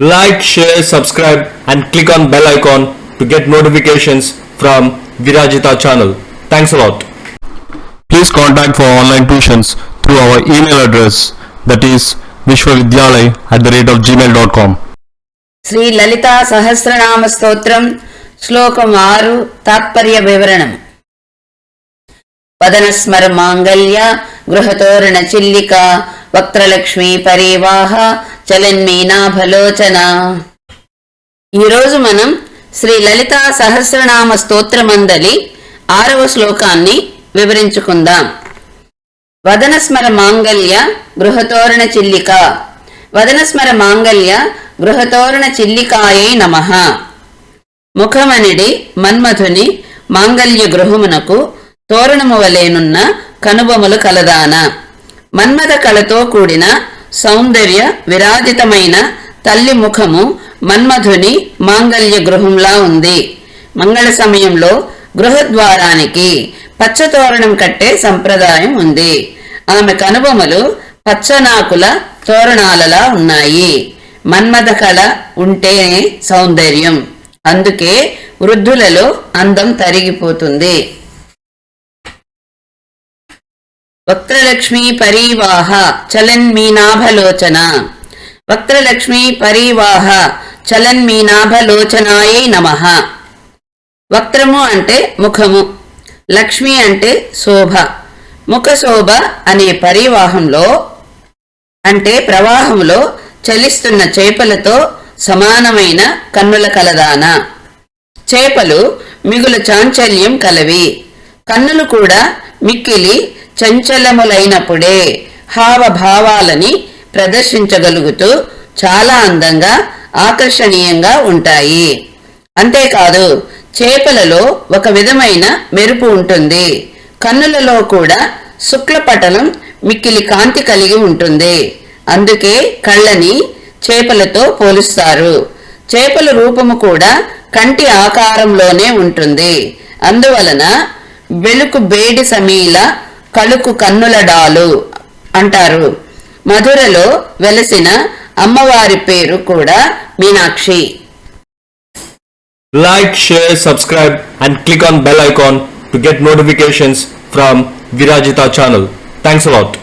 Like, share, subscribe and click on bell icon to get notifications from Virajita channel. Thanks a lot. Please contact for online tuitions through our email address that is vishwavidyalay at the rate of gmail.com. Shri Lalitha Sahasranama స్తోత్రం శ్లోకం ఆరు తాత్పర్య వివరణం పదనస్మర మాంగళ్య గృహతోరణ చిల్లిక వక్త్రలక్ష్మి పరీవాహ చలన్మీనాభలోచన. ఈరోజు మనం శ్రీ లలితా సహస్రనామ స్తోత్రమందలి ఆరవ శ్లోకాన్ని వివరించుకుందాం. వదనస్మర మాంగల్య గృహతోరణ చిల్లిక. వదనస్మర మాంగల్య గృహతోరణ చిల్లికాయై నమః. ముఖమనిడి మన్మధుని మాంగల్య గృహమునకు తోరణము వలేనున్న కనుబొమలు కలదాన. మన్మథ కళతో కూడిన సౌందర్య విరాజితమైన తల్లి ముఖము మన్మధుని మాంగల్య గృహంలా ఉంది. మంగళ సమయంలో గృహద్వారానికి పచ్చతోరణం కట్టే సంప్రదాయం ఉంది. ఆమె కనుబొమలు పచ్చనాకుల తోరణాలలా ఉన్నాయి. మన్మథ కళ ఉంటేనే సౌందర్యం. అందుకే వృద్ధులలో అందం తరిగిపోతుంది. వక్త్రలక్ష్మి పరీవాహ చలన్మీనాభలోచన. వక్త్రలక్ష్మి పరీవాహ చలన్మీనాభలోచనాయై నమః. వక్త్రము అంటే ముఖము లక్ష్మి అంటే శోభ. ముఖ శోభ అనే పరివాహంలో అంటే ప్రవాహంలో చలిస్తున్న చేపలతో సమానమైన కన్నుల కలదాన. చేపలు మిగుల చాంచల్యం కలవి. కన్నులు కూడా మిక్కిలి చంచలములైనప్పుడే హావభావాలని ప్రదర్శించగలుగుతూ చాలా అందంగా ఆకర్షణీయంగా ఉంటాయి. అంతేకాదు చేపలలో ఒక విధమైన మెరుపు ఉంటుంది. కన్నులలో కూడా శుక్లపటలం మిక్కిలి కాంతి కలిగి ఉంటుంది. అందుకే కళ్ళని చేపలతో పోలుస్తారు. చేపల రూపము కూడా కంటి ఆకారంలోనే ఉంటుంది. అందువలన వెలుకు బేడి సమీల పలుకు కన్నులడాలు అంటారు. మధురలో వెలసిన అమ్మవారి పేరు కూడా Meenakshi. Like share subscribe and click on bell icon to get notifications from Virajitha channel thanks a lot